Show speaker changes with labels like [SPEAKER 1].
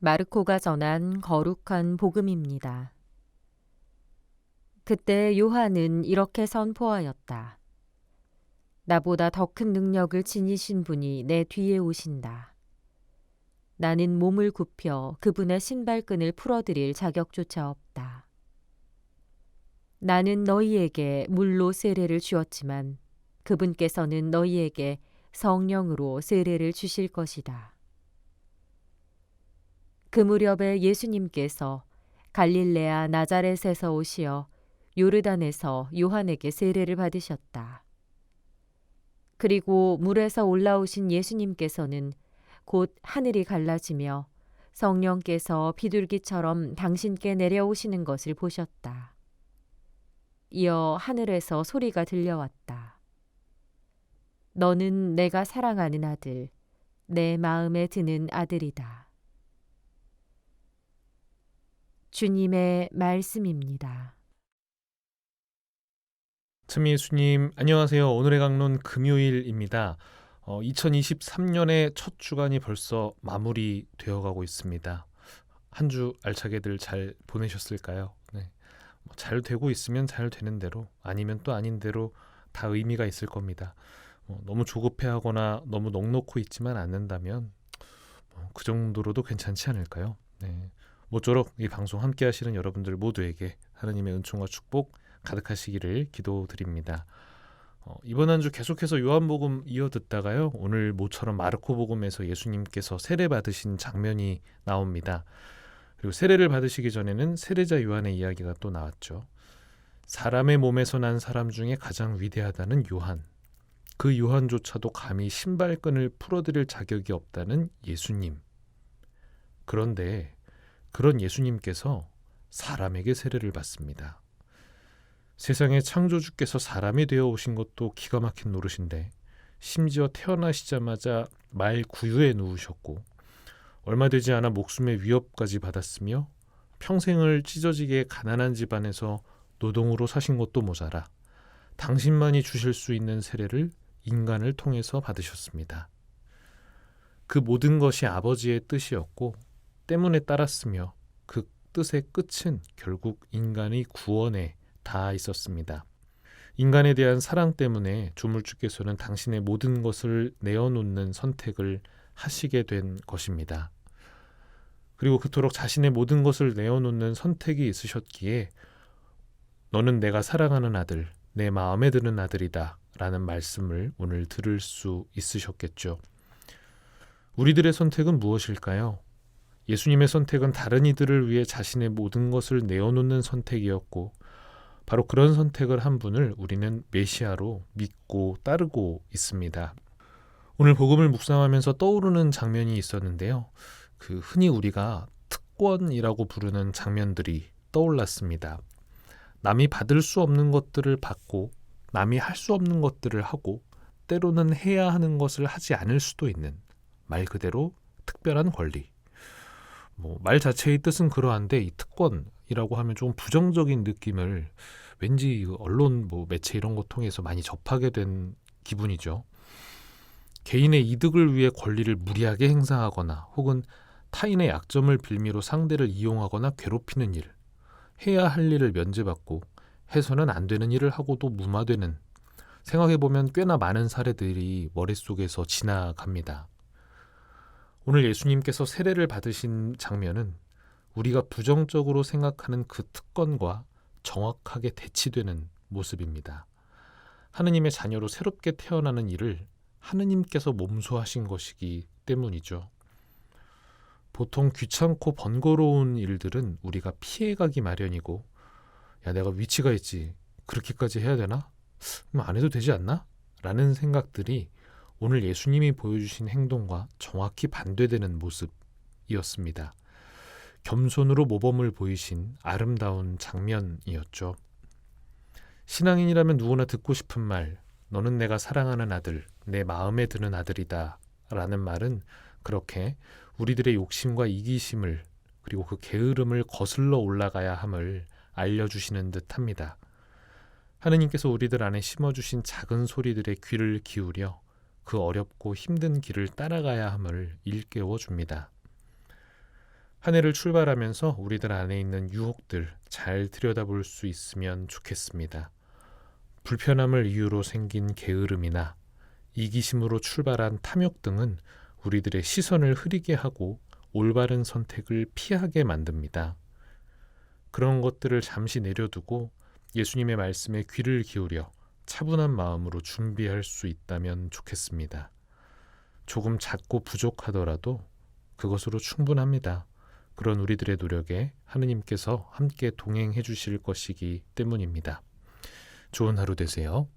[SPEAKER 1] 마르코가 전한 거룩한 복음입니다. 그때 요한은 이렇게 선포하였다. 나보다 더 큰 능력을 지니신 분이 내 뒤에 오신다. 나는 몸을 굽혀 그분의 신발끈을 풀어드릴 자격조차 없다. 나는 너희에게 물로 세례를 주었지만 그분께서는 너희에게 성령으로 세례를 주실 것이다. 그 무렵에 예수님께서 갈릴레아 나자렛에서 오시어 요르단에서 요한에게 세례를 받으셨다. 그리고 물에서 올라오신 예수님께서는 곧 하늘이 갈라지며 성령께서 비둘기처럼 당신께 내려오시는 것을 보셨다. 이어 하늘에서 소리가 들려왔다. 너는 내가 사랑하는 아들, 내 마음에 드는 아들이다. 주님의 말씀입니다.
[SPEAKER 2] 참 예수님 안녕하세요. 오늘의 강론 금요일입니다. 어, 2023년의 첫 주간이 벌써 마무리되어 가고 있습니다. 한 주 알차게들 잘 보내셨을까요? 네. 뭐잘 되고 있으면 잘 되는 대로 아니면 또 아닌 대로 다 의미가 있을 겁니다. 어, 너무 조급해하거나 너무 넉넉고 있지만 않는다면 뭐, 그 정도로도 괜찮지 않을까요? 네. 모쪼록 이 방송 함께 하시는 여러분들 모두에게 하나님의 은총과 축복 가득하시기를 기도드립니다. 어, 이번 한 주 계속해서 요한복음 이어 듣다가요. 오늘 모처럼 마르코 복음에서 예수님께서 세례 받으신 장면이 나옵니다. 그리고 세례를 받으시기 전에는 세례자 요한의 이야기가 또 나왔죠. 사람의 몸에서 난 사람 중에 가장 위대하다는 요한. 그 요한조차도 감히 신발끈을 풀어드릴 자격이 없다는 예수님. 그런데 그런 예수님께서 사람에게 세례를 받습니다. 세상의 창조주께서 사람이 되어 오신 것도 기가 막힌 노릇인데 심지어 태어나시자마자 말 구유에 누우셨고 얼마 되지 않아 목숨의 위협까지 받았으며 평생을 찢어지게 가난한 집안에서 노동으로 사신 것도 모자라 당신만이 주실 수 있는 세례를 인간을 통해서 받으셨습니다. 그 모든 것이 아버지의 뜻이었고 때문에 따랐으며 그 뜻의 끝은 결국 인간의 구원에 닿아 있었습니다. 인간에 대한 사랑 때문에 조물주께서는 당신의 모든 것을 내어놓는 선택을 하시게 된 것입니다. 그리고 그토록 자신의 모든 것을 내어놓는 선택이 있으셨기에 너는 내가 사랑하는 아들, 내 마음에 드는 아들이다. 라는 말씀을 오늘 들을 수 있으셨겠죠. 우리들의 선택은 무엇일까요? 예수님의 선택은 다른 이들을 위해 자신의 모든 것을 내어놓는 선택이었고 바로 그런 선택을 한 분을 우리는 메시아로 믿고 따르고 있습니다. 오늘 복음을 묵상하면서 떠오르는 장면이 있었는데요. 그 흔히 우리가 특권이라고 부르는 장면들이 떠올랐습니다. 남이 받을 수 없는 것들을 받고 남이 할 수 없는 것들을 하고 때로는 해야 하는 것을 하지 않을 수도 있는 말 그대로 특별한 권리. 뭐 말 자체의 뜻은 그러한데 이 특권이라고 하면 좀 부정적인 느낌을 왠지 언론 뭐 매체 이런 거 통해서 많이 접하게 된 기분이죠. 개인의 이득을 위해 권리를 무리하게 행사하거나 혹은 타인의 약점을 빌미로 상대를 이용하거나 괴롭히는 일, 해야 할 일을 면제받고 해서는 안 되는 일을 하고도 무마되는 생각해보면 꽤나 많은 사례들이 머릿속에서 지나갑니다. 오늘 예수님께서 세례를 받으신 장면은 우리가 부정적으로 생각하는 그 특권과 정확하게 대치되는 모습입니다. 하느님의 자녀로 새롭게 태어나는 일을 하느님께서 몸소하신 것이기 때문이죠. 보통 귀찮고 번거로운 일들은 우리가 피해가기 마련이고, 야, 내가 위치가 있지. 그렇게까지 해야 되나? 안 해도 되지 않나? 라는 생각들이 오늘 예수님이 보여주신 행동과 정확히 반대되는 모습이었습니다. 겸손으로 모범을 보이신 아름다운 장면이었죠. 신앙인이라면 누구나 듣고 싶은 말, 너는 내가 사랑하는 아들, 내 마음에 드는 아들이다. 라는 말은 그렇게 우리들의 욕심과 이기심을 그리고 그 게으름을 거슬러 올라가야 함을 알려주시는 듯 합니다. 하느님께서 우리들 안에 심어주신 작은 소리들의 귀를 기울여 그 어렵고 힘든 길을 따라가야 함을 일깨워 줍니다. 한 해를 출발하면서 우리들 안에 있는 유혹들 잘 들여다볼 수 있으면 좋겠습니다. 불편함을 이유로 생긴 게으름이나 이기심으로 출발한 탐욕 등은 우리들의 시선을 흐리게 하고 올바른 선택을 피하게 만듭니다. 그런 것들을 잠시 내려두고 예수님의 말씀에 귀를 기울여 차분한 마음으로 준비할 수 있다면 좋겠습니다. 조금 작고 부족하더라도 그것으로 충분합니다. 그런 우리들의 노력에 하느님께서 함께 동행해 주실 것이기 때문입니다. 좋은 하루 되세요.